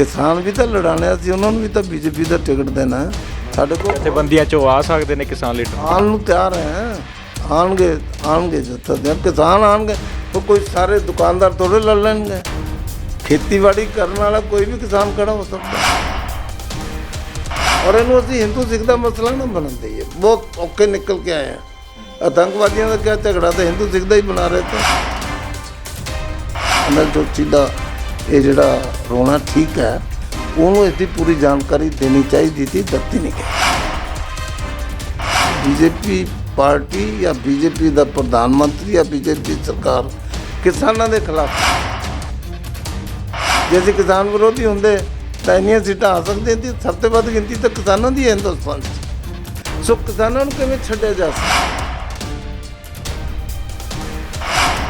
ਕਿਸਾਨ ਵੀ ਤਾਂ ਲੜਾਣੇ ਸੀ ਉਹਨਾਂ ਨੂੰ ਵੀ ਤਾਂ ਬੀਜੇਪੀ ਦਾ ਟਿਕਟ ਦੇਣਾ ਹੈ। ਸਾਡੇ ਕੋਲ ਜਥੇਬੰਦੀਆਂ ਚੋਂ ਆ ਸਕਦੇ ਨੇ ਕਿਸਾਨ ਲੀਡਰ। ਆਉਣ ਨੂੰ ਤਿਆਰ ਹੈ। ਆਣਗੇ ਆਣਗੇ ਜਿੱਥੇ ਦੇ। ਕਿਸਾਨ ਆਣਗੇ ਉਹ ਕੋਈ ਸਾਰੇ ਦੁਕਾਨਦਾਰ ਥੋੜੇ ਲੜ ਲੈਣਗੇ। ਖੇਤੀਬਾੜੀ ਕਰਨ ਵਾਲਾ ਕੋਈ ਵੀ ਕਿਸਾਨ ਖੜਾ ਹੋ ਸਕਦਾ। ਔਰ ਇਹਨੂੰ ਅਸੀਂ ਹਿੰਦੂ ਸਿੱਖ ਦਾ ਮਸਲਾ ਨਾ ਬਣਨ ਦਈਏ। ਬਹੁਤ ਔਕੇ ਨਿਕਲ ਕੇ ਆਏ ਆ। ਆਤੰਕਵਾਦੀਆਂ ਦਾ ਕਿਆ ਝਗੜਾ ਤਾਂ ਹਿੰਦੂ ਸਿੱਖ ਦਾ ਹੀ ਬਣਾ ਰਹੇ ਤੇ। ਅਨਲ ਜੋਤੀ ਦਾ ਇਹ ਜਿਹੜਾ ਰੋਣਾ ਠੀਕ ਹੈ, ਉਹਨੂੰ ਇਸ ਦੀ ਪੂਰੀ ਜਾਣਕਾਰੀ ਦੇਣੀ ਚਾਹੀਦੀ ਸੀ, ਦਿੱਤੀ ਨਹੀਂ ਗਈ। ਬੀਜੇਪੀ ਪਾਰਟੀ ਜਾਂ ਬੀਜੇਪੀ ਦਾ ਪ੍ਰਧਾਨ ਮੰਤਰੀ ਜਾਂ ਬੀਜੇਪੀ ਸਰਕਾਰ ਕਿਸਾਨਾਂ ਦੇ ਖਿਲਾਫ। ਜੇ ਅਸੀਂ ਕਿਸਾਨ ਵਿਰੋਧੀ ਹੁੰਦੇ, ਤਾਂ ਇੰਨੀਆਂ ਸੀਟਾਂ ਆ ਸਕਦੀਆਂ ਸੀ, ਸਭ ਤੋਂ ਵੱਧ ਗਿਣਤੀ ਤਾਂ ਕਿਸਾਨਾਂ ਦੀ ਹੈ ਹਿੰਦੁਸਤਾਨ 'ਚ ਸੋ ਕਿਸਾਨਾਂ ਨੂੰ ਕਿਵੇਂ ਛੱਡਿਆ ਜਾ ਸਕਦਾ?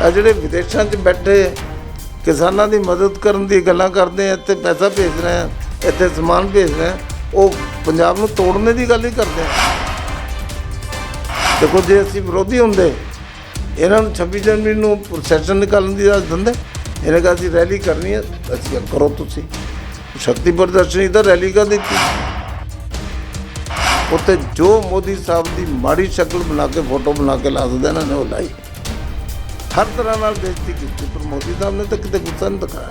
ਆ ਜਿਹੜੇ ਵਿਦੇਸ਼ਾਂ 'ਚ ਬੈਠੇ ਕਿਸਾਨਾਂ ਦੀ ਮਦਦ ਕਰਨ ਦੀ ਗੱਲਾਂ ਕਰਦੇ ਆ, ਇੱਥੇ ਪੈਸਾ ਭੇਜ ਰਹੇ ਆ, ਇੱਥੇ ਸਮਾਨ ਭੇਜ ਰਹੇ ਆ, ਉਹ ਪੰਜਾਬ ਨੂੰ ਤੋੜਨੇ ਦੀ ਗੱਲ ਹੀ ਕਰਦੇ ਆ। ਦੇਖੋ, ਜੇ ਅਸੀਂ ਵਿਰੋਧੀ ਹੁੰਦੇ, ਇਹਨਾਂ ਨੂੰ 26 ਜਨਵਰੀ ਨੂੰ ਪ੍ਰੋਸੈਸ਼ਨ ਨਿਕਾਲਣ ਦੀ ਇਜਾਜ਼ਤ ਦਿੰਦੇ, ਇਹਨੇ ਕਿਹਾ ਅਸੀਂ ਰੈਲੀ ਕਰਨੀ ਹੈ ਅਸੀਂ ਕਰੋ ਤੁਸੀਂ। ਸ਼ਕਤੀ ਪ੍ਰਦਰਸ਼ਨੀ ਤਾਂ ਰੈਲੀ ਕਰ ਦਿੱਤੀ। ਉੱਤੇ ਜੋ ਮੋਦੀ ਸਾਹਿਬ ਦੀ ਮਾੜੀ ਸ਼ਕਲ ਬਣਾ ਕੇ, ਫੋਟੋ ਬਣਾ ਕੇ ਲਾ ਦਿੰਦੇ ਇਹਨਾਂ ਨੇ ਉਹ ਲਾਈ। ਹਰ ਤਰ੍ਹਾਂ ਨਾਲ ਬੇਇੱਜ਼ਤੀ ਕੀਤੀ, ਪਰ ਮੋਦੀ ਸਾਹਿਬ ਨੇ ਤਾਂ ਕਿਤੇ ਗੁੱਸਾ ਨਹੀਂ ਦਿਖਾਇਆ।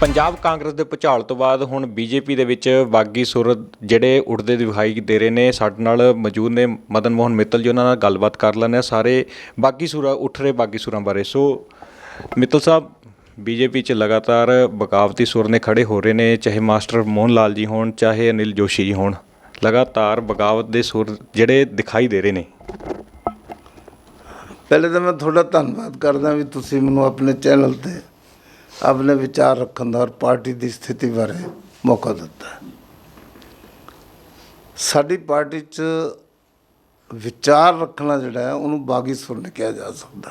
ਪੰਜਾਬ ਕਾਂਗਰਸ ਦੇ ਭੁਚਾਲ ਤੋਂ ਬਾਅਦ ਹੁਣ ਬੀਜੇਪੀ ਦੇ ਵਿੱਚ ਬਾਗੀ ਸੁਰ ਜਿਹੜੇ ਉੱਠਦੇ ਦਿਖਾਈ ਦੇ ਰਹੇ ਨੇ। ਸਾਡੇ ਨਾਲ ਮੌਜੂਦ ਨੇ ਮਦਨ ਮੋਹਨ ਮਿੱਤਲ ਜੀ, ਉਹਨਾਂ ਨਾਲ ਗੱਲਬਾਤ ਕਰ ਲੈਂਦੇ ਹਾਂ। ਸਾਰੇ ਬਾਗੀ ਸੁਰਾ ਉੱਠ ਰਹੇ ਬਾਗੀ ਸੁਰਾਂ ਬਾਰੇ। ਸੋ ਮਿੱਤਲ ਸਾਹਿਬ, ਬੀਜੇਪੀ 'ਚ ਲਗਾਤਾਰ ਬਗਾਵਤੀ ਸੁਰ ਨੇ ਖੜੇ ਹੋ ਰਹੇ ਨੇ, ਚਾਹੇ ਮਾਸਟਰ ਮੋਹਨ ਲਾਲ ਜੀ ਹੋਣ, ਚਾਹੇ ਅਨਿਲ ਜੋਸ਼ੀ ਜੀ ਹੋਣ। ਲਗਾਤਾਰ ਬਗਾਵਤ ਦੇ ਸੁਰ ਜਿਹੜੇ ਦਿਖਾਈ ਦੇ ਰਹੇ ਨੇ। ਪਹਿਲੇ ਤਾਂ ਮੈਂ ਤੁਹਾਡਾ ਧੰਨਵਾਦ ਕਰਦਾ ਵੀ ਤੁਸੀਂ ਮੈਨੂੰ ਆਪਣੇ ਚੈਨਲ ਤੇ ਆਪਣੇ ਵਿਚਾਰ ਰੱਖਣ ਦਾ ਔਰ ਪਾਰਟੀ ਦੀ ਸਥਿਤੀ ਬਾਰੇ ਮੌਕਾ ਦਿੱਤਾ। ਸਾਡੀ ਪਾਰਟੀ 'ਚ ਵਿਚਾਰ ਰੱਖਣਾ ਜਿਹੜਾ ਹੈ, ਉਹਨੂੰ ਬਾਗੀ ਸੁਰ ਨਹੀਂ ਕਿਹਾ ਜਾ ਸਕਦਾ।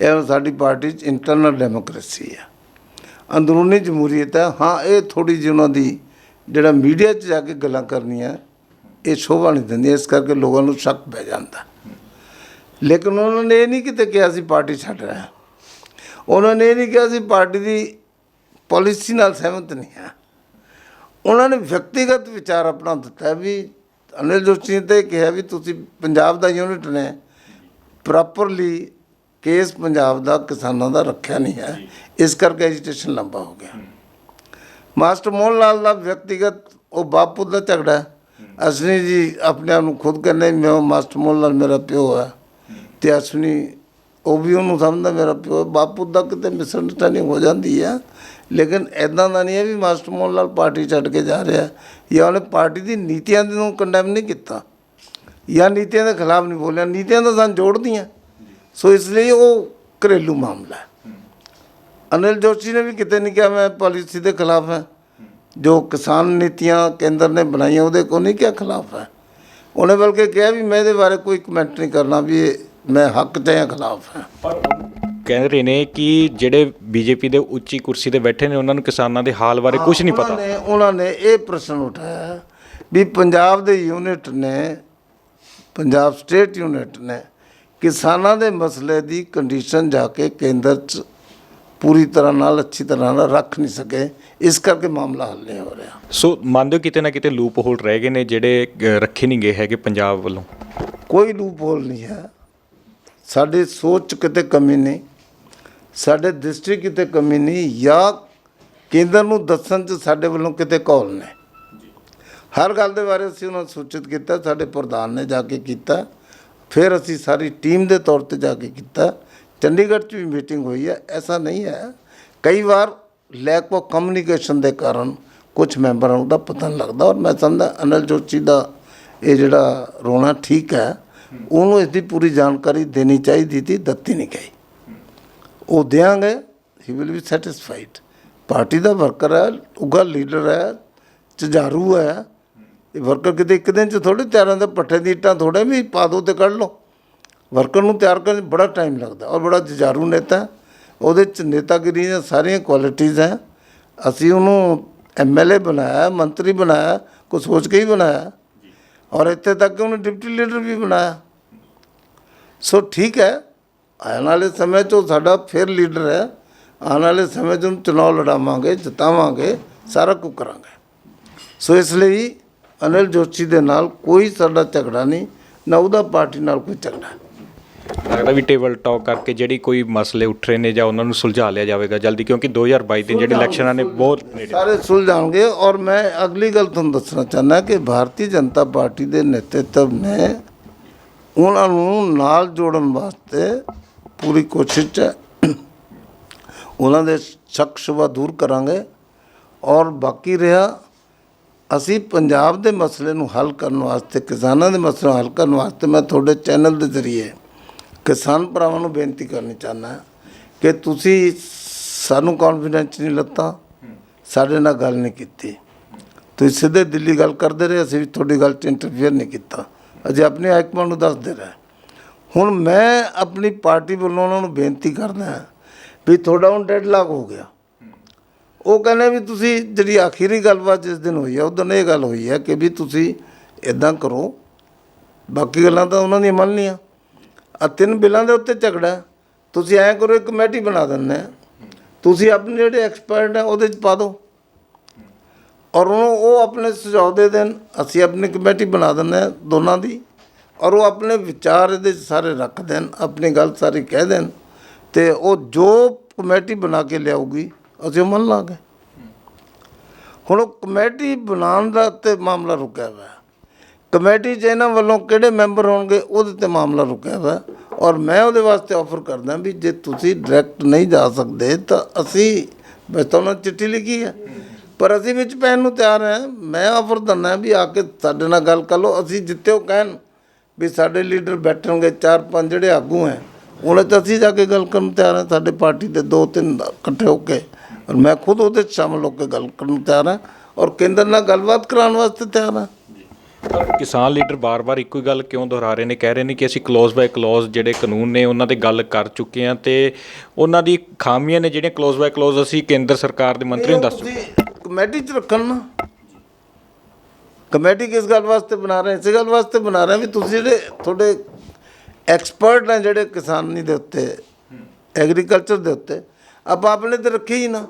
ਇਹ ਸਾਡੀ ਪਾਰਟੀ 'ਚ ਇੰਟਰਨਲ ਡੈਮੋਕ੍ਰੇਸੀ ਹੈ। ਅੰਦਰੂਨੀ ਜਮਹੂਰੀਅਤ ਹੈ। ਹਾਂ, ਇਹ ਥੋੜੀ ਜਿਹੀ ਉਹਨਾਂ ਦੀ ਜਿਹੜਾ ਮੀਡੀਆ 'ਚ ਜਾ ਕੇ ਗੱਲਾਂ ਕਰਨੀਆਂ ਇਹ ਸ਼ੋਭਾ ਨਹੀਂ ਦਿੰਦੀ, ਇਸ ਕਰਕੇ ਲੋਕਾਂ ਨੂੰ ਸ਼ੱਕ ਪੈ ਜਾਂਦਾ। ਲੇਕਿਨ ਉਹਨਾਂ ਨੇ ਇਹ ਨਹੀਂ ਕਿਤੇ ਕਿਹਾ ਸੀ ਪਾਰਟੀ ਛੱਡ ਰਹੇ। ਹਾਂ ਉਹਨਾਂ ਨੇ ਇਹ ਨਹੀਂ ਕਿਹਾ ਸੀ ਪਾਰਟੀ ਦੀ ਪਾਲਿਸੀ ਨਾਲ ਸਹਿਮਤ ਨਹੀਂ ਹੈ। ਉਹਨਾਂ ਨੇ ਵਿਅਕਤੀਗਤ ਵਿਚਾਰ ਆਪਣਾ ਦਿੱਤਾ ਵੀ ਅਨਿਲ ਜੋਸ਼ੀ ਨੇ ਤਾਂ ਇਹ ਕਿਹਾ ਵੀ ਤੁਸੀਂ ਪੰਜਾਬ ਦਾ ਯੂਨਿਟ ਨੇ। ਪ੍ਰੋਪਰਲੀ ਕੇਸ ਪੰਜਾਬ ਦਾ ਕਿਸਾਨਾਂ ਦਾ ਰੱਖਿਆ ਨਹੀਂ ਹੈ। ਇਸ ਕਰਕੇ ਐਜੀਟੇਸ਼ਨ ਲੰਬਾ ਹੋ ਗਿਆ। ਮਾਸਟਰ ਮੋਹਨ ਲਾਲ ਦਾ ਵਿਅਕਤੀਗਤ ਉਹ ਬਾਪੂ ਦਾ ਝਗੜਾ ਹੈ। ਅਸ਼ਵਨੀ ਜੀ ਆਪਣੇ ਆਪ ਨੂੰ ਖੁਦ ਕਹਿੰਦੇ ਮੈਂ ਉਹ ਮਾਸਟਰ ਮੋਹਨ ਲਾਲ ਮੇਰਾ ਪਿਓ ਹੈ। ਤੇ ਅਸ਼ਵਨੀ ਉਹ ਵੀ ਉਹਨੂੰ ਸਮਝਦਾ ਮੇਰਾ ਪਿਓ ਹੈ। ਬਾਪੂ ਦਾ ਕਿਤੇ ਮਿਸਅੰਡਰਸਟੈਂਡਿੰਗ ਹੋ ਜਾਂਦੀ ਹੈ। ਲੇਕਿਨ ਐਦਾਂ ਦਾ ਨਹੀਂ ਹੈ ਵੀ ਮਾਸਟਰ ਮੋਹਨ ਲਾਲ ਪਾਰਟੀ ਛੱਡ ਕੇ ਜਾ ਰਿਹਾ ਜਾਂ ਉਹਨੇ ਪਾਰਟੀ ਦੀ ਨੀਤੀਆਂ ਨੂੰ ਕੰਡੈਮ ਨਹੀਂ ਕੀਤਾ। ਜਾਂ ਨੀਤੀਆਂ ਦੇ ਖਿਲਾਫ ਨਹੀਂ ਬੋਲਿਆ। ਨੀਤੀਆਂ ਤਾਂ ਸਾਨੂੰ ਜੋੜਦੀਆਂ। ਸੋ ਇਸ ਲਈ ਉਹ ਘਰੇਲੂ ਮਾਮਲਾ ਹੈ। ਅਨਿਲ ਜੋਸ਼ੀ ਨੇ ਵੀ ਕਿਤੇ ਨਹੀਂ ਕਿਹਾ, ਮੈਂ ਪਾਲਿਸੀ ਦੇ ਖਿਲਾਫ ਹਾਂ। ਜੋ ਕਿਸਾਨ ਨੀਤੀਆਂ ਕੇਂਦਰ ਨੇ ਬਣਾਈਆਂ ਉਹਦੇ ਕੋ ਨਹੀਂ ਕਿਹਾ ਖਿਲਾਫ ਹੈ। ਉਹਨੇ ਬਲਕਿ ਕਿਹਾ ਵੀ ਮੈਂ ਇਹਦੇ ਬਾਰੇ ਕੋਈ ਕਮੈਂਟ ਨਹੀਂ ਕਰਨਾ ਵੀ ਇਹ ਮੈਂ ਹੱਕ 'ਚ ਜਾਂ ਖਿਲਾਫ ਹਾਂ। ਪਰ ਕਹਿ ਰਹੇ ਨੇ ਕਿ ਜਿਹੜੇ ਬੀਜੇਪੀ ਦੇ ਉੱਚੀ ਕੁਰਸੀ ਤੇ ਬੈਠੇ ਨੇ ਉਹਨਾਂ ਨੂੰ ਕਿਸਾਨਾਂ ਦੇ ਹਾਲ ਬਾਰੇ ਕੁਝ ਨਹੀਂ ਪਤਾ। ਨੇ ਉਹਨਾਂ ਨੇ ਇਹ ਪ੍ਰਸ਼ਨ ਉਠਾਇਆ ਵੀ ਪੰਜਾਬ ਦੇ ਯੂਨਿਟ ਨੇ ਪੰਜਾਬ ਸਟੇਟ ਯੂਨਿਟ ਨੇ ਕਿਸਾਨਾਂ ਦੇ ਮਸਲੇ ਦੀ ਕੰਡੀਸ਼ਨ ਜਾ ਕੇ ਕੇਂਦਰ 'ਚ ਪੂਰੀ ਤਰ੍ਹਾਂ ਨਾਲ ਅੱਛੀ ਤਰ੍ਹਾਂ ਨਾਲ ਰੱਖ ਨਹੀਂ ਸਕੇ। ਇਸ ਕਰਕੇ ਮਾਮਲਾ ਹੱਲ ਨਹੀਂ ਹੋ ਰਿਹਾ। ਸੋ ਮੰਨਦੇ ਹੋ ਕਿਤੇ ਨਾ ਕਿਤੇ ਲੂਪ ਹੋਲ ਰਹਿ ਗਏ ਨੇ ਜਿਹੜੇ ਅ, ਰੱਖੇ ਨਹੀਂ ਗਏ ਹੈਗੇ ਪੰਜਾਬ ਵੱਲੋਂ। ਕੋਈ ਲੂਪ ਹੋਲ ਨਹੀਂ ਹੈ। ਸਾਡੀ ਸੋਚ 'ਚ ਕਿਤੇ ਕਮੀ ਨਹੀਂ। ਸਾਡੇ ਦ੍ਰਿਸ਼ਟੀ ਕਿਤੇ ਕਮੀ ਨਹੀਂ। ਜਾਂ ਕੇਂਦਰ ਨੂੰ ਦੱਸਣ 'ਚ ਸਾਡੇ ਵੱਲੋਂ ਕਿਤੇ ਕੌਲ ਨੇ। ਹਰ ਗੱਲ ਦੇ ਬਾਰੇ ਅਸੀਂ ਉਹਨਾਂ ਨੂੰ ਸੂਚਿਤ ਕੀਤਾ ਸਾਡੇ ਪ੍ਰਧਾਨ ਨੇ ਜਾ ਕੇ ਕੀਤਾ। ਫਿਰ ਅਸੀਂ ਸਾਰੀ ਟੀਮ ਦੇ ਤੌਰ ਤੇ ਜਾ ਕੇ ਕੀਤਾ। ਚੰਡੀਗੜ੍ਹ 'ਚ ਵੀ ਮੀਟਿੰਗ ਹੋਈ ਹੈ, ਐਸਾ ਨਹੀਂ ਹੈ। ਕਈ ਵਾਰ ਲੈਕ ਆਫ ਕਮਿਊਨੀਕੇਸ਼ਨ ਦੇ ਕਾਰਨ ਕੁਝ ਮੈਂਬਰਾਂ ਨੂੰ ਦਾ ਪਤਾ ਨਹੀਂ ਲੱਗਦਾ ਔਰ ਮੈਂ ਸਮਝਦਾ ਅਨਲ ਜੋਸ਼ੀ ਦਾ ਇਹ ਜਿਹੜਾ ਰੋਣਾ ਠੀਕ ਹੈ, ਉਹਨੂੰ ਇਸ ਦੀ ਪੂਰੀ ਜਾਣਕਾਰੀ ਦੇਣੀ ਚਾਹੀਦੀ ਸੀ, ਦਿੱਤੀ ਨਹੀਂ ਗਈ। ਉਹ ਦਿਆਂਗੇ ਹੀ ਵਿਲ ਬੀ ਸੈਟੀਸਫਾਈਡ ਪਾਰਟੀ ਦਾ ਵਰਕਰ ਹੈ ਉਗਾ ਲੀਡਰ ਹੈ ਝਾੜੂ ਹੈ। ਇਹ ਵਰਕਰ ਕਿਤੇ ਇੱਕ ਦਿਨ ਚ ਥੋੜੀ ਤਿਆਰਾਂ ਦੇ ਪੱਠੇ ਦੀ ਇੱਟਾਂ ਥੋੜੇ ਵੀ ਪਾ ਦੋ ਤੇ ਕੱਢ ਲਓ। ਵਰਕਰ ਨੂੰ ਤਿਆਰ ਕਰਨ 'ਚ ਬੜਾ ਟਾਈਮ ਲੱਗਦਾ ਔਰ ਬੜਾ ਜੁਝਾਰੂ ਨੇਤਾ ਉਹਦੇ ਚ ਨੇਤਾਗਿਰੀ ਦੀਆਂ ਸਾਰੀਆਂ ਕੁਆਲਿਟੀਆਂ ਹੈ। ਅਸੀਂ ਉਹਨੂੰ ਐਮਐਲਏ ਬਣਾਇਆ, ਮੰਤਰੀ ਬਣਾਇਆ ਕੁਛ ਸੋਚ ਕੇ ਹੀ ਬਣਾਇਆ। ਔਰ ਇੱਥੇ ਤੱਕ ਕਿ ਉਹਨੇ ਡਿਪਟੀ ਲੀਡਰ ਵੀ ਬਣਾਇਆ। ਸੋ ਠੀਕ ਹੈ, ਆਉਣ ਵਾਲੇ ਸਮੇਂ 'ਚ ਉਹ ਸਾਡਾ ਫਿਰ ਲੀਡਰ ਹੈ। ਆਉਣ ਵਾਲੇ ਸਮੇਂ 'ਚ ਉਹਨੂੰ ਚੁਣਾਵ ਲੜਾਵਾਂਗੇ, ਜਿਤਾਵਾਂਗੇ, ਸਾਰਾ ਕੁਝ ਕਰਾਂਗੇ। ਸੋ ਇਸ ਲਈ ਅਨਿਲ ਜੋਸ਼ੀ ਦੇ ਨਾਲ ਕੋਈ ਸਾਡਾ ਝਗੜਾ ਨਹੀਂ, ਨਾ ਉਹਦਾ ਪਾਰਟੀ ਨਾਲ ਕੋਈ ਝਗੜਾ ਹੈ। ਲੱਗਦਾ ਵੀ ਟੇਬਲ ਟਾਕ ਕਰਕੇ ਜਿਹੜੀ ਕੋਈ ਮਸਲੇ ਉੱਠ ਰਹੇ ਨੇ ਜਾਂ ਉਹਨਾਂ ਨੂੰ ਸੁਲਝਾ ਲਿਆ ਜਾਵੇਗਾ ਜਲਦੀ ਕਿਉਂਕਿ 2022 ਦੇ ਜਿਹੜੇ ਇਲੈਕਸ਼ਨਾਂ ਨੇ ਬਹੁਤ ਨੇੜੇ ਸਾਰੇ ਸੁਲਝਾਉਣਗੇ ਔਰ ਮੈਂ ਅਗਲੀ ਗੱਲ ਤੁਹਾਨੂੰ ਦੱਸਣਾ ਚਾਹੁੰਦਾ ਕਿ ਭਾਰਤੀ ਜਨਤਾ ਪਾਰਟੀ ਦੇ ਨੇਤ੍ਰਿਤਵ ਨੇ ਉਹਨਾਂ ਨੂੰ ਨਾਲ ਜੋੜਨ ਵਾਸਤੇ ਪੂਰੀ ਕੋਸ਼ਿਸ਼ ਹੈ। ਉਹਨਾਂ ਦੇ ਸ਼ੱਕ ਸ਼ੁਬਾ ਦੂਰ ਕਰਾਂਗੇ ਔਰ ਬਾਕੀ ਰਿਹਾ ਅਸੀਂ ਪੰਜਾਬ ਦੇ ਮਸਲੇ ਨੂੰ ਹੱਲ ਕਰਨ ਵਾਸਤੇ ਕਿਸਾਨਾਂ ਦੇ ਮਸਲੇ ਨੂੰ ਹੱਲ ਕਰਨ ਵਾਸਤੇ ਮੈਂ ਤੁਹਾਡੇ ਚੈਨਲ ਦੇ ਜ਼ਰੀਏ ਕਿਸਾਨ ਭਰਾਵਾਂ ਨੂੰ ਬੇਨਤੀ ਕਰਨੀ ਚਾਹੁੰਦਾ ਕਿ ਤੁਸੀਂ ਸਾਨੂੰ ਕੌਨਫੀਡੈਂਸ ਨਹੀਂ ਲੱਤਾ, ਸਾਡੇ ਨਾਲ ਗੱਲ ਨਹੀਂ ਕੀਤੀ। ਤੁਸੀਂ ਸਿੱਧੇ ਦਿੱਲੀ ਗੱਲ ਕਰਦੇ ਰਹੇ, ਅਸੀਂ ਵੀ ਤੁਹਾਡੀ ਗੱਲ 'ਚ ਇੰਟਰਫੇਅਰ ਨਹੀਂ ਕੀਤਾ। ਅਜੇ ਆਪਣੇ ਹਾਈਕਮਾਂਡ ਨੂੰ ਦੱਸਦੇ ਰਹੇ। ਹੁਣ ਮੈਂ ਆਪਣੀ ਪਾਰਟੀ ਵੱਲੋਂ ਉਹਨਾਂ ਨੂੰ ਬੇਨਤੀ ਕਰਦਾ ਵੀ ਤੁਹਾਡਾ ਹੁਣ ਡੈਡਲਾਕ ਹੋ ਗਿਆ। ਉਹ ਕਹਿੰਦੇ ਵੀ ਤੁਸੀਂ ਜਿਹੜੀ ਆਖਰੀ ਗੱਲਬਾਤ ਜਿਸ ਦਿਨ ਹੋਈ ਹੈ ਉਦੋਂ ਇਹ ਗੱਲ ਹੋਈ ਹੈ ਕਿ ਵੀ ਤੁਸੀਂ ਇਦਾਂ ਕਰੋ। ਬਾਕੀ ਗੱਲਾਂ ਤਾਂ ਉਹਨਾਂ ਦੀਆਂ ਮੰਨ ਲਈਆਂ ਆ ਤਿੰਨ ਬਿੱਲਾਂ ਦੇ ਉੱਤੇ ਝਗੜਾ ਤੁਸੀਂ ਐਂ ਕਰੋ, ਇੱਕ ਕਮੇਟੀ ਬਣਾ ਦਿੰਦੇ ਆ ਤੁਸੀਂ ਆਪਣੇ ਜਿਹੜੇ ਐਕਸਪਰਟ ਹੈ, ਉਹਦੇ ਚ ਪਾ ਦਿਓ। ਔਰ ਉਹਨੂੰ ਉਹ ਆਪਣੇ ਸੁਝਾਅ ਦੇ ਦੇਣ। ਅਸੀਂ ਆਪਣੀ ਕਮੇਟੀ ਬਣਾ ਦਿੰਦੇ ਹਾਂ ਦੋਨਾਂ ਦੀ। ਔਰ ਉਹ ਆਪਣੇ ਵਿਚਾਰ ਇਹਦੇ 'ਚ ਸਾਰੇ ਰੱਖ ਦੇਣ, ਆਪਣੀ ਗੱਲ ਸਾਰੀ ਕਹਿ ਦੇਣ। ਤੇ ਉਹ ਜੋ ਕਮੇਟੀ ਬਣਾ ਕੇ ਲਿਆਊਗੀ, ਅਸੀਂ ਉਹ ਮੰਨ ਲਾਂਗੇ। ਹੁਣ ਉਹ ਕਮੇਟੀ ਬਣਾਉਣ ਦਾ ਤੇ ਮਾਮਲਾ ਰੁਕਿਆ ਹੋਇਆ। ਕਮੇਟੀ 'ਚ ਇਹਨਾਂ ਵੱਲੋਂ ਕਿਹੜੇ ਮੈਂਬਰ ਹੋਣਗੇ, ਉਹਦੇ ਤੇ ਮਾਮਲਾ ਰੁਕਿਆ ਹੋਇਆ। ਔਰ ਮੈਂ ਉਹਦੇ ਵਾਸਤੇ ਆਫਰ ਕਰਦਾ ਵੀ ਜੇ ਤੁਸੀਂ ਡਾਇਰੈਕਟ ਨਹੀਂ ਜਾ ਸਕਦੇ, ਤਾਂ ਅਸੀਂ ਬਸ ਤਾਂ ਉਹਨਾਂ ਨੇ ਚਿੱਠੀ ਲਿਖੀ ਹੈ। ਪਰ ਅਸੀਂ ਵਿੱਚ ਪੈਣ ਨੂੰ ਤਿਆਰ ਹਾਂ। ਮੈਂ ਆਫਰ ਦਿੰਦਾ ਵੀ ਆ ਕੇ ਸਾਡੇ ਨਾਲ ਗੱਲ ਕਰ ਲਓ। ਅਸੀਂ ਜਿੱਤੇ ਉਹ ਕਹਿਣ ਵੀ ਸਾਡੇ ਲੀਡਰ ਬੈਠਣਗੇ, ਚਾਰ ਪੰਜ ਜਿਹੜੇ ਆਗੂ ਹੈ, ਉਹਨਾਂ ਤੇ ਅਸੀਂ ਜਾ ਕੇ ਗੱਲ ਕਰਨ ਨੂੰ ਤਿਆਰ ਹਾਂ। ਸਾਡੇ ਪਾਰਟੀ ਦੇ ਦੋ ਤਿੰਨ ਇਕੱਠੇ ਹੋ ਕੇ। ਔਰ ਮੈਂ ਖੁਦ ਉਹਦੇ 'ਚ ਸ਼ਾਮਲ ਹੋ ਕੇ ਗੱਲ ਕਰਨ ਨੂੰ ਤਿਆਰ ਹਾਂ। ਔਰ ਕੇਂਦਰ ਨਾਲ ਗੱਲਬਾਤ ਕਰਾਉਣ ਵਾਸਤੇ ਤਿਆਰ ਹਾਂ। ਕਿਸਾਨ ਲੀਡਰ ਬਾਰ-ਬਾਰ ਇੱਕੋ ਹੀ ਗੱਲ ਕਿਉਂ ਦੁਹਰਾ ਰਹੇ ਨੇ? ਕਹਿ ਰਹੇ ਨੇ ਕਿ ਅਸੀਂ ਕਲੋਜ਼ ਬਾਈ ਕਲੋਜ਼ ਜਿਹੜੇ ਕਾਨੂੰਨ ਨੇ ਉਹਨਾਂ ਤੇ ਗੱਲ ਕਰ ਚੁੱਕੇ ਹਾਂ ਤੇ ਉਹਨਾਂ ਦੀ ਖਾਮੀਆਂ ਨੇ ਜਿਹੜੀਆਂ ਕਲੋਜ਼ ਬਾਈ ਕਲੋਜ਼ ਅਸੀਂ ਕੇਂਦਰ ਸਰਕਾਰ ਦੇ ਮੰਤਰੀ ਨੂੰ ਦੱਸ ਚੁੱਕੇ ਕਮੇਟੀ 'ਚ ਰੱਖਣ ਨਾ। ਕਮੇਟੀ ਕਿਸ ਗੱਲ ਵਾਸਤੇ ਬਣਾ ਰਹੇ? ਇਸੇ ਗੱਲ ਵਾਸਤੇ ਬਣਾ ਰਹੇ ਵੀ ਤੁਸੀਂ ਜਿਹੜੇ ਤੁਹਾਡੇ ਐਕਸਪਰਟ ਨੇ ਜਿਹੜੇ ਕਿਸਾਨੀ ਦੇ ਉੱਤੇ ਐਗਰੀਕਲਚਰ ਦੇ ਉੱਤੇ ਆਪਾਂ ਆਪਣੇ ਤੇ ਰੱਖੇ ਹੀ ਨਾ।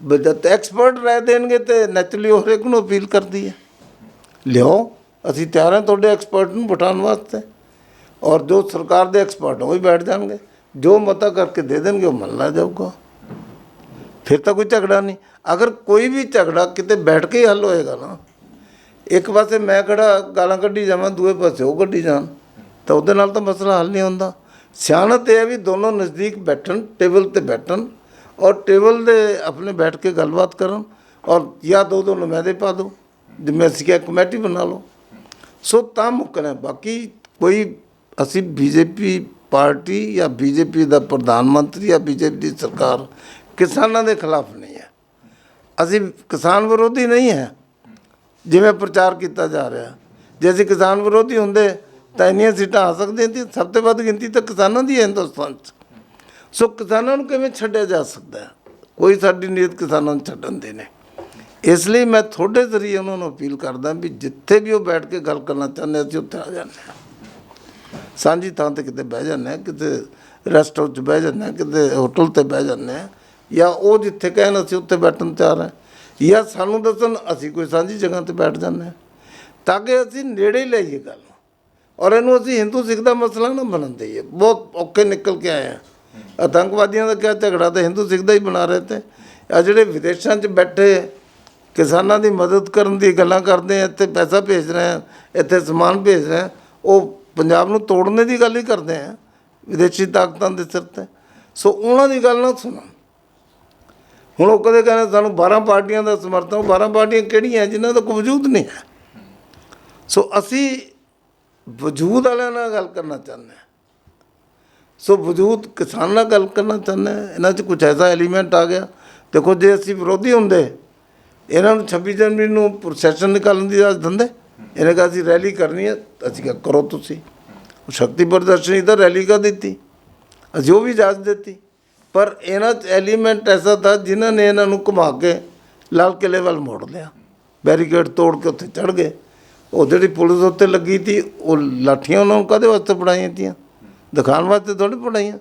ਬਜਤ ਐਕਸਪਰਟ ਰਹਿ ਦੇਣਗੇ ਤੇ ਨੈਚੁਰਲੀ ਉਹ ਹਰੇਕ ਨੂੰ ਅਪੀਲ ਕਰਦੀ ਹੈ। ਲਿਓ, ਅਸੀਂ ਤਿਆਰ ਹਾਂ ਤੁਹਾਡੇ ਐਕਸਪਰਟ ਨੂੰ ਬਿਠਾਉਣ ਵਾਸਤੇ। ਔਰ ਜੋ ਸਰਕਾਰ ਦੇ ਐਕਸਪਰਟ ਉਹ ਹੀ ਬੈਠ ਜਾਣਗੇ। ਜੋ ਮਤਾ ਕਰਕੇ ਦੇ ਦੇਣਗੇ, ਉਹ ਮੰਨ ਲਿਆ ਜਾਊਗਾ। ਫਿਰ ਤਾਂ ਕੋਈ ਝਗੜਾ ਨਹੀਂ। ਅਗਰ ਕੋਈ ਵੀ ਝਗੜਾ ਕਿਤੇ ਬੈਠ ਕੇ ਹੀ ਹੱਲ ਹੋਏਗਾ ਨਾ, ਇੱਕ ਪਾਸੇ ਮੈਂ ਕਿਹੜਾ ਗਾਲਾਂ ਕੱਢੀ ਜਾਵਾਂ, ਦੂਏ ਪਾਸੇ ਉਹ ਕੱਢੀ ਜਾਣ, ਤਾਂ ਉਹਦੇ ਨਾਲ ਤਾਂ ਮਸਲਾ ਹੱਲ ਨਹੀਂ ਹੁੰਦਾ। ਸਿਆਣਤ ਇਹ ਹੈ ਵੀ ਦੋਨੋਂ ਨਜ਼ਦੀਕ ਬੈਠਣ, ਟੇਬਲ ਤੇ ਬੈਠਣ, ਔਰ ਟੇਬਲ ਦੇ ਆਪਣੇ ਬੈਠ ਕੇ ਗੱਲਬਾਤ ਕਰਨ, ਔਰ ਜਾਂ ਦੋ ਦੋ ਨੁਮਾਇਦੇ ਪਾ ਦਿਓ। ਜਿਵੇਂ ਅਸੀਂ ਕਿਹਾ ਕਮੇਟੀ ਬਣਾ ਲਓ। ਸੋ ਤਾਂ ਮੁੱਕਣਾ ਬਾਕੀ ਕੋਈ ਅਸੀਂ ਬੀਜੇਪੀ ਪਾਰਟੀ ਜਾਂ ਬੀਜੇਪੀ ਦਾ ਪ੍ਰਧਾਨ ਮੰਤਰੀ ਜਾਂ ਬੀਜੇਪੀ ਦੀ ਸਰਕਾਰ ਕਿਸਾਨਾਂ ਦੇ ਖਿਲਾਫ ਨਹੀਂ ਹੈ। ਅਸੀਂ ਕਿਸਾਨ ਵਿਰੋਧੀ ਨਹੀਂ ਹੈ। ਜਿਵੇਂ ਪ੍ਰਚਾਰ ਕੀਤਾ ਜਾ ਰਿਹਾ। ਜੇ ਅਸੀਂ ਕਿਸਾਨ ਵਿਰੋਧੀ ਹੁੰਦੇ, ਤਾਂ ਇੰਨੀਆਂ ਸੀਟਾਂ ਆ ਸਕਦੀਆਂ ਸੀ। ਸਭ ਤੋਂ ਵੱਧ ਗਿਣਤੀ ਤਾਂ ਕਿਸਾਨਾਂ ਦੀ ਹੈ ਹਿੰਦੁਸਤਾਨ 'ਚ। ਸੋ ਕਿਸਾਨਾਂ ਨੂੰ ਕਿਵੇਂ ਛੱਡਿਆ ਜਾ ਸਕਦਾ ਕੋਈ ਸਾਡੀ ਨੀਤ ਕਿਸਾਨਾਂ ਨੂੰ ਛੱਡਣ ਦੇ ਨਹੀਂ। ਇਸ ਲਈ ਮੈਂ ਤੁਹਾਡੇ ਜ਼ਰੀਏ ਉਹਨਾਂ ਨੂੰ ਅਪੀਲ ਕਰਦਾ ਵੀ ਜਿੱਥੇ ਵੀ ਉਹ ਬੈਠ ਕੇ ਗੱਲ ਕਰਨਾ ਚਾਹੁੰਦੇ ਅਸੀਂ ਉੱਥੇ ਆ ਜਾਂਦੇ ਹਾਂ। ਸਾਂਝੀ ਥਾਂ ਤੇ ਕਿਤੇ ਬਹਿ ਜਾਂਦੇ ਹਾਂ ਕਿਤੇ ਰੈਸਟ ਹਾਊਸ 'ਚ ਬਹਿ ਜਾਂਦੇ ਹਾਂ ਕਿਤੇ ਹੋਟਲ ਤੇ ਬਹਿ ਜਾਂਦੇ ਹਾਂ ਜਾਂ ਉਹ ਜਿੱਥੇ ਕਹਿਣ ਅਸੀਂ ਉੱਥੇ ਬੈਠਣ ਤਿਆਰ ਹਾਂ ਜਾਂ ਸਾਨੂੰ ਦੱਸਣ ਅਸੀਂ ਕੋਈ ਸਾਂਝੀ ਜਗ੍ਹਾ ਤੇ ਬੈਠ ਜਾਂਦੇ ਹਾਂ ਤਾਂ ਕਿ ਅਸੀਂ ਨੇੜੇ ਹੀ ਲਈਏ ਗੱਲ। ਔਰ ਇਹਨੂੰ ਅਸੀਂ ਹਿੰਦੂ ਸਿੱਖ ਦਾ ਮਸਲਾ ਨਾ ਬਣਨ ਦੇਈਏ। ਬਹੁਤ ਔਖੇ ਨਿਕਲ ਕੇ ਆਏ ਆ ਆਤੰਕਵਾਦੀਆਂ ਦਾ ਕਿਆ ਝਗੜਾ ਤਾਂ ਹਿੰਦੂ ਸਿੱਖ ਦਾ ਹੀ ਬਣਾ ਰਹੇ ਤੇ। ਆ ਜਿਹੜੇ ਵਿਦੇਸ਼ਾਂ 'ਚ ਬੈਠੇ ਕਿਸਾਨਾਂ ਦੀ ਮਦਦ ਕਰਨ ਦੀ ਗੱਲਾਂ ਕਰਦੇ ਆ, ਇੱਥੇ ਪੈਸਾ ਭੇਜ ਰਹੇ ਆ, ਇੱਥੇ ਸਮਾਨ ਭੇਜ ਰਹੇ ਆ, ਉਹ ਪੰਜਾਬ ਨੂੰ ਤੋੜਨੇ ਦੀ ਗੱਲ ਹੀ ਕਰਦੇ ਆ, ਵਿਦੇਸ਼ੀ ਤਾਕਤਾਂ ਦੇ ਸਿਰ ਤੇ। ਸੋ ਉਹਨਾਂ ਦੀ ਗੱਲ ਨਾ ਸੁਣੋ। ਹੁਣ ਉਹ ਕਦੇ ਕਹਿੰਦੇ ਸਾਨੂੰ 12 ਪਾਰਟੀਆਂ ਦਾ ਸਮਰਥਨ, ਉਹ 12 ਪਾਰਟੀਆਂ ਕਿਹੜੀਆਂ ਜਿਨ੍ਹਾਂ ਦਾ ਕੋਈ ਵਜੂਦ ਨਹੀਂ ਹੈ। ਸੋ ਅਸੀਂ ਵਜੂਦ ਵਾਲਿਆਂ ਨਾਲ ਗੱਲ ਕਰਨਾ ਚਾਹੁੰਦੇ ਹਾਂ ਸੋ ਵਜੂਦ ਕਿਸਾਨ ਨਾਲ ਗੱਲ ਕਰਨਾ ਚਾਹੁੰਦੇ ਹਾਂ ਇਹਨਾਂ 'ਚ ਕੁਝ ਐਸਾ ਐਲੀਮੈਂਟ ਆ ਗਿਆ। ਦੇਖੋ ਜੇ ਅਸੀਂ ਵਿਰੋਧੀ ਹੁੰਦੇ ਇਹਨਾਂ ਨੂੰ 26 ਜਨਵਰੀ ਨੂੰ ਪ੍ਰੋਸੈਸ਼ਨ ਨਿਕਾਲਣ ਦੀ ਇਜਾਜ਼ਤ ਦਿੰਦੇ ਇਹਨੇ ਕਿਹਾ ਸੀ ਰੈਲੀ ਕਰਨੀ ਹੈ। ਅਸੀਂ ਕਿਹਾ, ਕਰੋ ਤੁਸੀਂ। ਸ਼ਕਤੀ ਪ੍ਰਦਰਸ਼ਨੀ ਤਾਂ ਰੈਲੀ ਕਰ ਦਿੱਤੀ। ਅਸੀਂ ਉਹ ਵੀ ਇਜਾਜ਼ਤ ਦਿੱਤੀ। ਪਰ ਇਹਨਾਂ 'ਚ ਐਲੀਮੈਂਟ ਐਸਾ ਥਾ ਜਿਨ੍ਹਾਂ ਨੇ ਇਹਨਾਂ ਨੂੰ ਘੁਮਾ ਕੇ ਲਾਲ ਕਿਲੇ ਵੱਲ ਮੋੜ ਲਿਆ। ਬੈਰੀਕੇਡ ਤੋੜ ਕੇ ਉੱਥੇ ਚੜ ਗਏ। ਉਹ ਜਿਹੜੀ ਪੁਲਿਸ ਉੱਤੇ ਲੱਗੀ ਤੀ ਉਹ ਲਾਠੀਆਂ ਉਹਨਾਂ ਨੂੰ ਕਾਹਦੇ ਵਾਸਤੇ ਪੜਾਈਆਂ ਤੀਆਂ? ਦਿਖਾਉਣ ਵਾਸਤੇ ਥੋੜੀ ਪੜਾਈਆਂ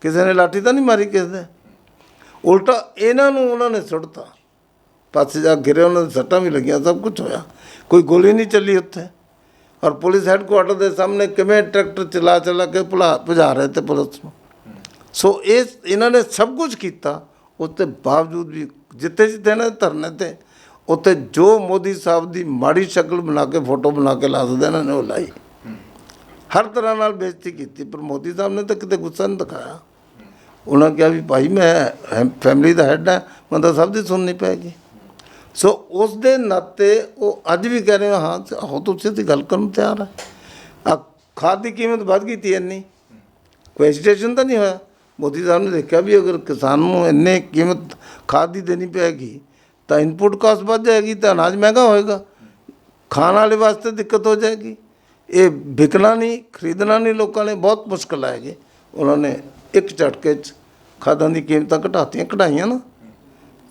ਕਿਸੇ ਨੇ ਲਾਠੀ ਤਾਂ ਨਹੀਂ ਮਾਰੀ ਕਿਸੇ ਦੇ ਉਲਟਾ ਇਹਨਾਂ ਨੂੰ ਉਹਨਾਂ ਨੇ ਸੁੱਟਤਾ। ਪਾਸੇ ਜਾ ਗਿਰੇ ਉਹਨਾਂ ਦੇ ਸੱਟਾਂ ਵੀ ਲੱਗੀਆਂ, ਸਭ ਕੁਝ ਹੋਇਆ। ਕੋਈ ਗੋਲੀ ਨਹੀਂ ਚੱਲੀ ਉੱਥੇ। ਔਰ ਪੁਲਿਸ ਹੈੱਡਕੁਆਟਰ ਦੇ ਸਾਹਮਣੇ ਕਿਵੇਂ ਟਰੈਕਟਰ ਚਲਾ ਚਲਾ ਕੇ ਭੁਲਾ ਭਜਾ ਰਹੇ ਤੇ ਪੁਲਿਸ ਨੂੰ। ਸੋ ਇਹ ਇਹਨਾਂ ਨੇ ਸਭ ਕੁਝ ਕੀਤਾ। ਉਸ ਤੇ ਬਾਵਜੂਦ ਵੀ ਜਿੱਥੇ ਜਿੱਥੇ ਨਾ ਧਰਨੇ ਤੇ, ਉੱਥੇ ਜੋ ਮੋਦੀ ਸਾਹਿਬ ਦੀ ਮਾੜੀ ਸ਼ਕਲ ਬਣਾ ਕੇ, ਫੋਟੋ ਬਣਾ ਕੇ ਲਾ ਦਿੰਦੇ ਇਹਨਾਂ ਨੇ ਉਹ ਲਾਈ। ਹਰ ਤਰ੍ਹਾਂ ਨਾਲ ਬੇਇੱਜ਼ਤੀ ਕੀਤੀ, ਪਰ ਮੋਦੀ ਸਾਹਿਬ ਨੇ ਤਾਂ ਕਿਤੇ ਗੁੱਸਾ ਨਹੀਂ ਦਿਖਾਇਆ। ਉਹਨਾਂ ਕਿਹਾ ਵੀ ਭਾਈ ਮੈਂ, ਫੈਮਿਲੀ ਦਾ ਹੈੱਡ ਹਾਂ ਮੈਂ ਤਾਂ ਸਭ ਦੀ ਸੁਣਨੀ ਪੈਗੀ ਸੋ ਉਸ ਦੇ ਨਾਤੇ ਉਹ ਅੱਜ ਵੀ ਕਹਿ ਰਹੇ ਆ, ਹਾਂ ਤੇ ਆਹੋ ਤੁਸੀਂ ਤੇ ਗੱਲ ਕਰਨ ਨੂੰ ਤਿਆਰ ਹੈ ਆ ਖਾਦ ਦੀ ਕੀਮਤ ਵੱਧ ਗਈ ਤੀ ਇੰਨੀ। ਕੋਈ ਐਜੀਟੇਸ਼ਨ ਤਾਂ ਨਹੀਂ ਹੋਇਆ? ਮੋਦੀ ਸਾਹਿਬ ਨੇ ਦੇਖਿਆ ਵੀ ਅਗਰ ਕਿਸਾਨ ਨੂੰ ਇੰਨੇ ਕੀਮਤ ਖਾਦ ਦੀ ਦੇਣੀ ਪਏਗੀ ਤਾਂ ਇਨਪੁਟ ਕਾਸਟ ਵੱਧ ਜਾਏਗੀ ਤਾਂ ਅਨਾਜ ਮਹਿੰਗਾ ਹੋਏਗਾ। ਖਾਣ ਵਾਲੇ ਵਾਸਤੇ ਦਿੱਕਤ ਹੋ ਜਾਏਗੀ। ਇਹ ਵਿਕਣਾ ਨਹੀਂ ਖਰੀਦਣਾ ਨਹੀਂ ਲੋਕਾਂ ਨੇ ਬਹੁਤ ਮੁਸ਼ਕਲ ਆਏਗੀ ਉਹਨਾਂ ਨੇ ਇੱਕ ਝਟਕੇ 'ਚ ਖਾਦਾਂ ਦੀ ਕੀਮਤਾਂ ਘਟਾਤੀਆਂ ਕਢਾਈਆਂ ਨਾ।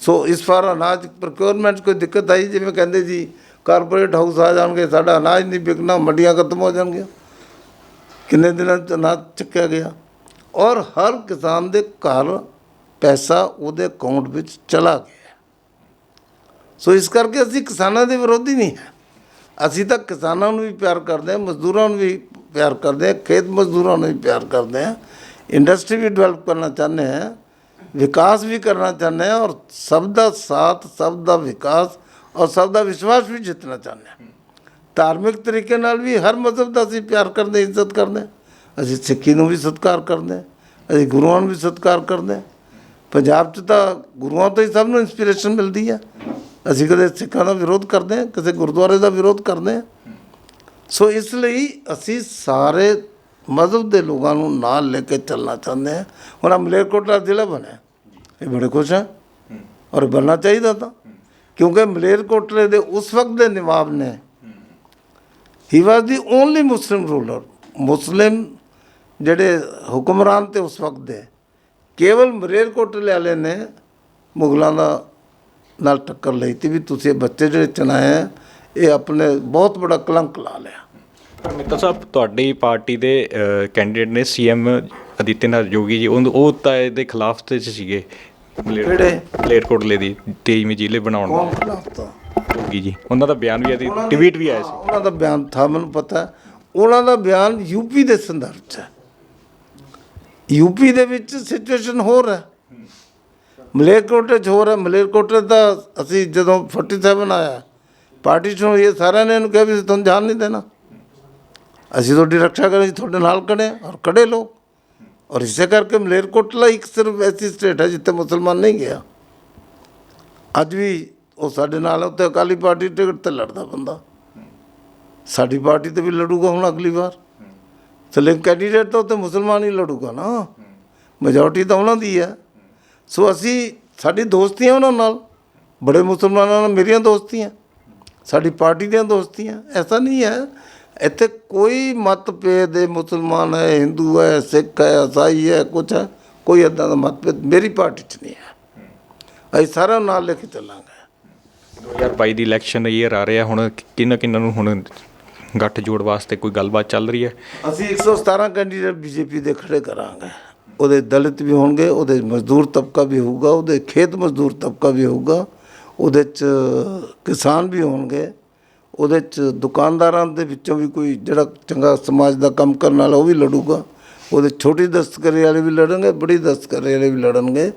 ਸੋ ਇਸ ਵਾਰ ਅਨਾਜ ਪ੍ਰੋਕਿਉਰਮੈਂਟ 'ਚ ਕੋਈ ਦਿੱਕਤ ਆਈ? ਜਿਵੇਂ ਕਹਿੰਦੇ ਜੀ ਕਾਰਪੋਰੇਟ ਹਾਊਸ ਆ ਜਾਣਗੇ, ਸਾਡਾ ਅਨਾਜ ਨਹੀਂ ਵਿਕਣਾ, ਮੰਡੀਆਂ ਖਤਮ ਹੋ ਜਾਣਗੀਆਂ। ਕਿੰਨੇ ਦਿਨਾਂ 'ਚ ਅਨਾਜ ਚੱਕਿਆ ਗਿਆ? ਔਰ ਹਰ ਕਿਸਾਨ ਦੇ ਘਰ ਪੈਸਾ ਉਹਦੇ ਅਕਾਊਂਟ ਵਿੱਚ ਚਲਾ ਗਿਆ। ਸੋ ਇਸ ਕਰਕੇ ਅਸੀਂ ਕਿਸਾਨਾਂ ਦੇ ਵਿਰੋਧੀ ਨਹੀਂ ਹੈ। ਅਸੀਂ ਤਾਂ ਕਿਸਾਨਾਂ ਨੂੰ ਵੀ ਪਿਆਰ ਕਰਦੇ ਹਾਂ, ਮਜ਼ਦੂਰਾਂ ਨੂੰ ਵੀ ਪਿਆਰ ਕਰਦੇ ਹਾਂ, ਖੇਤ ਮਜ਼ਦੂਰਾਂ ਨੂੰ ਵੀ ਪਿਆਰ ਕਰਦੇ ਹਾਂ। ਇੰਡਸਟਰੀ ਵੀ ਡਿਵੈਲਪ ਕਰਨਾ ਚਾਹੁੰਦੇ ਹਾਂ। ਵਿਕਾਸ ਵੀ ਕਰਨਾ ਚਾਹੁੰਦੇ ਹਾਂ ਔਰ ਸਭ ਦਾ ਸਾਥ, ਸਭ ਦਾ ਵਿਕਾਸ ਔਰ ਸਭ ਦਾ ਵਿਸ਼ਵਾਸ ਵੀ ਜਿੱਤਣਾ ਚਾਹੁੰਦੇ ਹਾਂ ਧਾਰਮਿਕ ਤਰੀਕੇ ਨਾਲ ਵੀ ਹਰ ਮਜ਼ਹਬ ਦਾ ਅਸੀਂ ਪਿਆਰ ਕਰਦੇ ਇੱਜ਼ਤ ਕਰਦੇ ਹਾਂ। ਅਸੀਂ ਸਿੱਖੀ ਨੂੰ ਵੀ ਸਤਿਕਾਰ ਕਰਦੇ ਹਾਂ। ਅਸੀਂ ਗੁਰੂਆਂ ਨੂੰ ਵੀ ਸਤਿਕਾਰ ਕਰਦੇ ਹਾਂ। ਪੰਜਾਬ 'ਚ ਤਾਂ ਗੁਰੂਆਂ ਤੋਂ ਹੀ ਸਭ ਨੂੰ ਇਨਸਪੀਰੇਸ਼ਨ ਮਿਲਦੀ ਹੈ ਅਸੀਂ ਕਦੇ ਸਿੱਖਾਂ ਦਾ ਵਿਰੋਧ ਕਰਦੇ ਹਾਂ, ਕਿਸੇ ਗੁਰਦੁਆਰੇ ਦਾ ਵਿਰੋਧ ਕਰਦੇ ਹਾਂ ਸੋ ਇਸ ਲਈ ਅਸੀਂ ਸਾਰੇ ਮਜ਼ਹਬ ਦੇ ਲੋਕਾਂ ਨੂੰ ਨਾਲ ਲੈ ਕੇ ਚੱਲਣਾ ਚਾਹੁੰਦੇ ਹਾਂ ਹੁਣ ਮਲੇਰਕੋਟਲਾ ਜ਼ਿਲ੍ਹਾ ਬਣਿਆ। ਇਹ ਬੜੇ ਖੁਸ਼ ਹੈ। ਔਰ ਬਣਨਾ ਚਾਹੀਦਾ ਤਾਂ। ਕਿਉਂਕਿ ਮਲੇਰਕੋਟਲੇ ਦੇ ਉਸ ਵਕਤ ਦੇ ਨਵਾਬ ਨੇ ਹੀ। Was the only Muslim ruler Muslim ਜਿਹੜੇ ਹੁਕਮਰਾਨ ਤੇ ਉਸ ਵਕਤ ਦੇ। ਕੇਵਲ ਮਲੇਰਕੋਟਲੇ ਵਾਲੇ ਨੇ ਮੁਗਲਾਂ ਦਾ ਨਾਲ ਟੱਕਰ ਲਈ ਤੀ ਵੀ ਤੁਸੀਂ ਬੱਚੇ ਜਿਹੜੇ ਚਨਾਏ ਆ ਇਹ ਆਪਣੇ ਬਹੁਤ ਬੜਾ ਕਲੰਕ ਲਾ ਲਿਆ। ਮਿੱਤਲ ਸਾਹਿਬ ਤੁਹਾਡੀ ਪਾਰਟੀ ਦੇ ਕੈਂਡੀਡੇਟ ਨੇ ਸੀਐਮ ਅਦਿੱਤਿਆਨਾਥ ਯੋਗੀ ਜੀ ਉਹ ਉਹ ਤਾਂ ਇਹਦੇ ਖਿਲਾਫ ਤੇ 'ਚ ਸੀਗੇ। ਕਿਹੜੇ? ਮਲੇਰਕੋਟਲੇ ਦੀ 23ਵੀਂ ਜ਼ਿਲ੍ਹੇ ਬਣਾਉਣ ਦਾ। ਖਿਲਾਫ ਤਾਂ ਯੋਗੀ ਜੀ। ਉਹਨਾਂ ਦਾ ਬਿਆਨ ਵੀ ਆਦੀ ਟਵੀਟ ਵੀ ਆਇਆ ਸੀ। ਉਹਨਾਂ ਦਾ ਬਿਆਨ ਥਾ ਮੈਨੂੰ ਪਤਾ। ਉਹਨਾਂ ਦਾ ਬਿਆਨ ਯੂਪੀ ਦੇ ਸੰਦਰਭ 'ਚ ਹੈ। ਯੂਪੀ ਦੇ ਵਿੱਚ ਸਿਚੁਏਸ਼ਨ ਹੋਰ ਹੈ। ਮਲੇਰਕੋਟੇ 'ਚ ਹੋਰ ਹੈ। ਮਲੇਰਕੋਟੇ ਦਾ ਅਸੀਂ ਜਦੋਂ 47 ਆਇਆ ਪਾਰਟੀ 'ਚੋਂ ਇਹ ਸਾਰਿਆਂ ਨੇ ਇਹਨੂੰ ਕਿਹਾ ਵੀ ਤੁਹਾਨੂੰ ਜਾਣ ਨਹੀਂ ਦੇਣਾ। ਅਸੀਂ ਤੁਹਾਡੀ ਰੱਖਿਆ ਕਰਾਂਗੇ ਤੁਹਾਡੇ ਨਾਲ ਖੜੇ ਔਰ ਖੜੇ ਲੋਕ। ਔਰ ਇਸੇ ਕਰਕੇ ਮਲੇਰਕੋਟਲਾ ਇੱਕ ਸਿਰਫ ਐਸੀ ਸਟੇਟ ਹੈ ਜਿੱਥੇ ਮੁਸਲਮਾਨ ਨਹੀਂ ਗਿਆ। ਅੱਜ ਵੀ ਉਹ ਸਾਡੇ ਨਾਲ ਹੈ, ਉੱਤੇ ਅਕਾਲੀ ਪਾਰਟੀ ਟਿਕਟ ਤੇ ਲੜਦਾ ਬੰਦਾ। ਸਾਡੀ ਪਾਰਟੀ ਤੇ ਵੀ ਲੜੂਗਾ ਹੁਣ ਅਗਲੀ ਵਾਰ। ਤੇ ਕੈਂਡੀਡੇਟ ਤਾਂ ਉੱਤੇ ਮੁਸਲਮਾਨ ਹੀ ਲੜੂਗਾ ਨਾ। ਮੈਜੋਰਟੀ ਤਾਂ ਉਹਨਾਂ ਦੀ ਹੈ। ਸੋ ਅਸੀਂ ਸਾਡੀ ਦੋਸਤੀਆਂ ਉਹਨਾਂ ਨਾਲ। ਬੜੇ ਮੁਸਲਮਾਨਾਂ ਨਾਲ ਮੇਰੀਆਂ ਦੋਸਤੀਆਂ। ਸਾਡੀ ਪਾਰਟੀ ਦੀਆਂ ਦੋਸਤੀਆਂ। ਐਸਾ ਨਹੀਂ ਹੈ ਇੱਥੇ ਕੋਈ ਮਤਭੇਦ ਹੈ ਮੁਸਲਮਾਨ ਹੈ ਹਿੰਦੂ ਹੈ ਸਿੱਖ ਹੈ ਈਸਾਈ ਹੈ ਕੁਛ ਹੈ ਕੋਈ ਇਦਾਂ ਦਾ ਮਤਭੇਦ ਮੇਰੀ ਪਾਰਟੀ 'ਚ ਨਹੀਂ ਹੈ। ਅਸੀਂ ਸਾਰਿਆਂ ਨਾਲ ਲੈ ਕੇ ਚੱਲਾਂਗੇ। 2022 ਦੀ ਇਲੈਕਸ਼ਨ ਈਅਰ ਆ ਰਿਹਾ ਹੁਣ ਕਿੰਨਾ ਕਿੰਨਾ ਨੂੰ ਹੁਣ ਗੱਠ ਜੋੜ ਵਾਸਤੇ ਕੋਈ ਗੱਲਬਾਤ ਚੱਲ ਰਹੀ ਹੈ? ਅਸੀਂ 117 ਕੈਂਡੀਡੇਟ ਬੀਜੇਪੀ ਦੇ ਖੜੇ ਕਰਾਂਗੇ। ਉਹਦੇ ਦਲਿਤ ਵੀ ਹੋਣਗੇ ਉਹਦੇ ਮਜ਼ਦੂਰ ਤਬਕਾ ਵੀ ਹੋਊਗਾ ਉਹਦੇ ਖੇਤ ਮਜ਼ਦੂਰ ਤਬਕਾ ਵੀ ਹੋਊਗਾ ਉਹਦੇ ਚ ਕਿਸਾਨ ਵੀ ਹੋਣਗੇ। ਉਹਦੇ ਚ ਦੁਕਾਨਦਾਰਾਂ ਦੇ ਵਿੱਚੋਂ ਵੀ ਕੋਈ ਜਿਹੜਾ ਚੰਗਾ ਸਮਾਜ ਦਾ ਕੰਮ ਕਰਨ ਵਾਲਾ ਉਹ ਵੀ ਲੜੂਗਾ। ਉਹਦੇ ਛੋਟੀ ਦਸਤਕਾਰੀ ਵਾਲੇ ਵੀ ਲੜਨਗੇ ਬੜੀ ਦਸਤਕਾਰੀ ਵਾਲੇ ਵੀ ਲੜਨਗੇ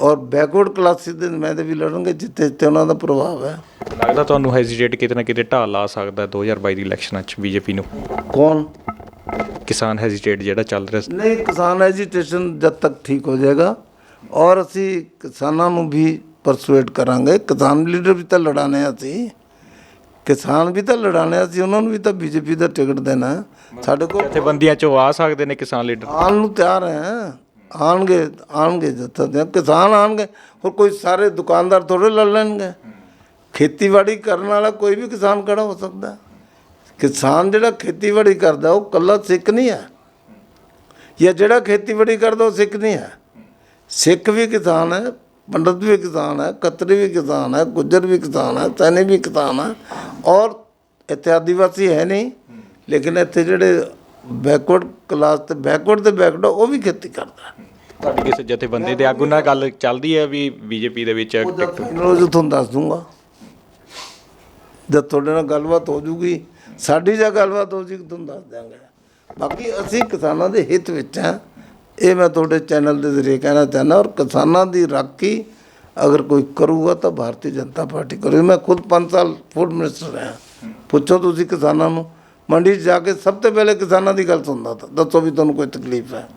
ਔਰ ਬੈਕਵਰਡ ਕਲਾਸਿਸ ਦੇ ਨੁਮਾਇੰਦੇ ਵੀ ਲੜਨਗੇ ਜਿੱਥੇ ਜਿੱਥੇ ਉਹਨਾਂ ਦਾ ਪ੍ਰਭਾਵ ਹੈ। ਲੱਗਦਾ ਤੁਹਾਨੂੰ ਹੈਜ਼ਿਟੇਟ ਕਿਤੇ ਨਾ ਕਿਤੇ ਢਾਲ ਲਾ ਸਕਦਾ ਹੈ 2022 ਦੀ ਇਲੈਕਸ਼ਨਾਂ 'ਚ ਬੀਜੇਪੀ ਨੂੰ। ਕੌਣ? ਕਿਸਾਨ ਹੈਜ਼ਿਟੇਟ ਜਿਹੜਾ ਚੱਲ ਰਿਹਾ। ਸੀ। ਨਹੀਂ ਕਿਸਾਨ ਐਜੀਟੇਸ਼ਨ ਜਦ ਤੱਕ ਠੀਕ ਹੋ ਜਾਏਗਾ ਔਰ ਅਸੀਂ ਕਿਸਾਨਾਂ ਨੂੰ ਵੀ ਪਰਸੂਏਟ ਕਰਾਂਗੇ। ਕਿਸਾਨ ਲੀਡਰ ਵੀ ਤਾਂ ਲੜਾਣੇ ਆ ਅਸੀਂ। ਕਿਸਾਨ ਵੀ ਤਾਂ ਲੜਾਣੇ ਆ ਅਸੀਂ ਉਹਨਾਂ ਨੂੰ ਵੀ ਤਾਂ ਬੀਜੇਪੀ ਦਾ ਟਿਕਟ ਦੇਣਾ। ਸਾਡੇ ਕੋਲ ਜਥੇਬੰਦੀਆਂ 'ਚੋਂ ਆ ਸਕਦੇ ਨੇ ਕਿਸਾਨ ਲੀਡਰ। ਆਉਣ ਨੂੰ ਤਿਆਰ ਹੈ। ਆਣਗੇ ਆਣਗੇ ਜੱਥਾ ਦੇ। ਕਿਸਾਨ ਆਣਗੇ ਹੋਰ ਕੋਈ ਸਾਰੇ ਦੁਕਾਨਦਾਰ ਥੋੜੇ ਲੜ ਲੈਣਗੇ। ਖੇਤੀਬਾੜੀ ਕਰਨ ਵਾਲਾ ਕੋਈ ਵੀ ਕਿਸਾਨ ਖੜਾ ਹੋ ਸਕਦਾ। ਕਿਸਾਨ ਜਿਹੜਾ ਖੇਤੀਬਾੜੀ ਕਰਦਾ ਉਹ ਕੱਲਾ ਸਿੱਖ ਨਹੀਂ ਹੈ। ਜਾਂ ਜਿਹੜਾ ਖੇਤੀਬਾੜੀ ਕਰਦਾ ਉਹ ਸਿੱਖ ਨਹੀਂ ਹੈ। ਸਿੱਖ ਵੀ ਕਿਸਾਨ ਹੈ ਪੰਡਤ ਵੀ ਕਿਸਾਨ ਹੈ ਕਤਰੀ ਵੀ ਕਿਸਾਨ ਹੈ ਗੁੱਜਰ ਵੀ ਕਿਸਾਨ ਹੈ ਸੈਣੀ ਵੀ ਕਿਸਾਨ ਹੈ ਔਰ ਇੱਥੇ ਆਦੀਵਾਸੀ ਹੈ ਨਹੀਂ ਲੇਕਿਨ ਇੱਥੇ ਜਿਹੜੇ ਬੈਕਵਰਡ ਕਲਾਸ ਤੇ ਬੈਕਵਰਡ ਤੇ ਬੈਕਵਰਡ ਉਹ ਵੀ ਖੇਤੀ ਕਰਦਾ। ਤੁਹਾਡੀ ਕਿਸੇ ਜਥੇਬੰਦੀ ਦੇ ਆਗੂ ਨਾਲ ਗੱਲ ਚੱਲਦੀ ਹੈ ਵੀ ਬੀਜੇਪੀ ਦੇ ਵਿੱਚ ਉਹਦਾ ਫਾਈਨਲ ਜੋ ਤੁਹਾਨੂੰ ਦੱਸ ਦੂੰਗਾ। ਜਦ ਤੁਹਾਡੇ ਨਾਲ ਗੱਲਬਾਤ ਹੋ ਜੂਗੀ ਸਾਡੀ ਜਾਂ ਗੱਲਬਾਤ ਹੋ ਜੂਗੀ ਤੁਹਾਨੂੰ ਦੱਸ ਦਿਆਂਗੇ। ਬਾਕੀ ਅਸੀਂ ਕਿਸਾਨਾਂ ਦੇ ਹਿੱਤ ਵਿੱਚ ਹਾਂ। ਇਹ ਮੈਂ ਤੁਹਾਡੇ ਚੈਨਲ ਦੇ ਜ਼ਰੀਏ ਕਹਿਣਾ ਚਾਹੁੰਦਾ ਔਰ ਕਿਸਾਨਾਂ ਦੀ ਰਾਖੀ ਅਗਰ ਕੋਈ ਕਰੂਗਾ ਤਾਂ ਭਾਰਤੀ ਜਨਤਾ ਪਾਰਟੀ ਕਰੂਗੀ। ਮੈਂ ਖੁਦ 5 ਸਾਲ ਫੂਡ ਮਿਨਿਸਟਰ ਰਿਹਾ। ਪੁੱਛੋ ਤੁਸੀਂ ਕਿਸਾਨਾਂ ਨੂੰ। ਮੰਡੀ 'ਚ ਜਾ ਕੇ ਸਭ ਤੋਂ ਪਹਿਲੇ ਕਿਸਾਨਾਂ ਦੀ ਗੱਲ ਸੁਣਦਾ ਤਾਂ ਦੱਸੋ ਵੀ ਤੁਹਾਨੂੰ ਕੋਈ ਤਕਲੀਫ ਹੈ।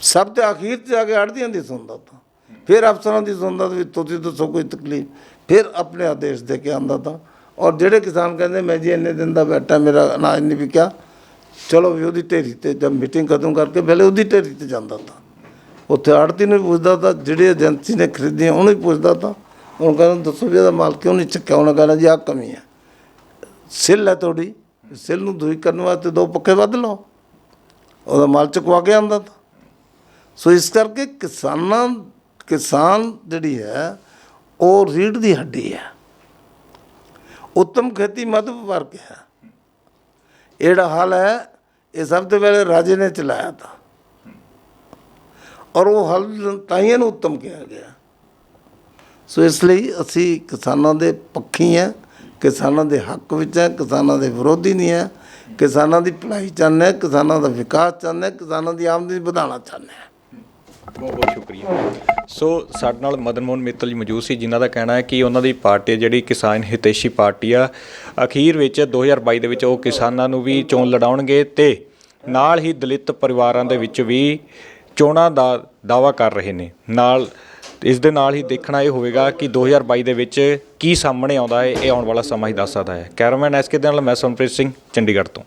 ਸਭ ਤੋਂ ਅਖੀਰ 'ਚ ਜਾ ਕੇ ਆੜ੍ਹਤੀਆਂ ਦੀ ਸੁਣਦਾ ਤਾਂ। ਫਿਰ ਅਫਸਰਾਂ ਦੀ ਸੁਣਦਾ ਤਾਂ ਵੀ ਤੁਸੀਂ ਦੱਸੋ ਕੋਈ ਤਕਲੀਫ। ਫਿਰ ਆਪਣੇ ਆਦੇਸ਼ ਦੇ ਕੇ ਆਂਦਾ ਤਾਂ। ਔਰ ਜਿਹੜੇ ਕਿਸਾਨ ਕਹਿੰਦੇ ਮੈਂ ਜੀ ਇੰਨੇ ਦਿਨ ਦਾ ਬੈਠਾ, ਮੇਰਾ ਅਨਾਜ ਨਹੀਂ ਵਿਕਿਆ। ਚਲੋ ਵੀ ਉਹਦੀ ਢੇਰੀ ਤੇ ਜਦ ਮੀਟਿੰਗ ਖਤਮ ਕਰਕੇ ਪਹਿਲੇ ਉਹਦੀ ਢੇਰੀ ਤੇ ਜਾਂਦਾ ਤਾਂ। ਉੱਥੇ ਆੜਤੀ ਨੂੰ ਵੀ ਪੁੱਛਦਾ ਤਾਂ, ਜਿਹੜੀ ਏਜੰਸੀ ਨੇ ਖਰੀਦੀਆਂ ਉਹਨੂੰ ਹੀ ਪੁੱਛਦਾ ਤਾਂ। ਉਹ ਕਹਿੰਦਾ, ਦੱਸੋ ਵੀ ਇਹਦਾ ਮਾਲ ਕਿਉਂ ਨਹੀਂ ਚੱਕਿਆ ਉਹਨਾਂ ਕਹਿੰਦਾ ਜੀ ਆਹ ਕਮੀ ਹੈ ਸਿੱਲ ਹੈ ਤੁਹਾਡੀ। ਸਿੱਲ ਨੂੰ ਦੂਈ ਕਰਨ ਵਾਸਤੇ ਦੋ ਪੱਕੇ ਵੱਧ ਲਓ। ਉਹਦਾ ਮਾਲ ਚੁਕਵਾ ਕੇ ਆਂਦਾ ਤਾਂ। ਸੋ ਇਸ ਕਰਕੇ ਕਿਸਾਨਾਂ, ਕਿਸਾਨ ਜਿਹੜੀ ਹੈ, ਉਹ ਰੀੜ ਦੀ ਹੱਡੀ ਹੈ। ਉੱਤਮ ਖੇਤੀ ਮੱਧ ਵਰਗ ਹੈ। ਇਹ ਜਿਹੜਾ ਹਾਲ ਹੈ ਇਹ ਸਭ ਤੋਂ ਪਹਿਲੇ ਰਾਜੇ ਨੇ ਚਲਾਇਆ ਤਾਂ ਔਰ ਉਹ ਹਲ ਤਾਂ ਨੂੰ ਉੱਤਮ ਕਿਹਾ ਗਿਆ ਸੋ ਇਸ ਲਈ ਅਸੀਂ ਕਿਸਾਨਾਂ ਦੇ ਪੱਖੀ ਹਾਂ ਕਿਸਾਨਾਂ ਦੇ ਹੱਕ ਵਿੱਚ ਹੈ ਕਿਸਾਨਾਂ ਦੇ ਵਿਰੋਧੀ ਨਹੀਂ ਹੈ ਕਿਸਾਨਾਂ ਦੀ ਭਲਾਈ ਚਾਹੁੰਦੇ ਹਾਂ ਕਿਸਾਨਾਂ ਦਾ ਵਿਕਾਸ ਚਾਹੁੰਦੇ ਹਾਂ ਕਿਸਾਨਾਂ ਦੀ ਆਮਦਨੀ ਵਧਾਉਣਾ ਚਾਹੁੰਦੇ ਹਾਂ ਬਹੁਤ ਬਹੁਤ ਸ਼ੁਕਰੀਆ। ਸੋ ਸਾਡੇ ਨਾਲ ਮਦਨ ਮੋਹਨ ਮਿੱਤਲ ਜੀ ਮੌਜੂਦ ਸੀ, ਜਿਨ੍ਹਾਂ ਦਾ ਕਹਿਣਾ ਹੈ ਕਿ ਉਹਨਾਂ ਦੀ ਪਾਰਟੀ ਹੈ, ਜਿਹੜੀ ਕਿਸਾਨ ਹਿਤੈਸ਼ੀ ਪਾਰਟੀ ਆ। ਅਖੀਰ ਵਿੱਚ 2022 ਦੇ ਵਿੱਚ ਉਹ ਕਿਸਾਨਾਂ ਨੂੰ ਵੀ ਚੋਣ ਲੜਾਉਣਗੇ ਤੇ ਨਾਲ ਹੀ ਦਲਿਤ ਪਰਿਵਾਰਾਂ ਦੇ ਵਿੱਚ ਵੀ ਚੋਣਾਂ ਦਾ ਦਾਵਾ ਕਰ ਰਹੇ ਨੇ। ਨਾਲ ਇਸ ਦੇ ਨਾਲ ਹੀ ਦੇਖਣਾ ਇਹ ਹੋਵੇਗਾ ਕਿ 2022 ਦੇ ਵਿੱਚ ਕੀ ਸਾਹਮਣੇ ਆਉਂਦਾ ਹੈ, ਇਹ ਆਉਣ ਵਾਲਾ ਸਮਾਂ ਹੀ ਦੱਸ ਸਕਦਾ ਹੈ। ਕੈਮਰਾਮੈਨ ਐਸਕੇ ਦੇ ਨਾਲ ਮੈਂ ਸੰਪ੍ਰੀਤ ਸਿੰਘ, ਚੰਡੀਗੜ੍ਹ ਤੋਂ।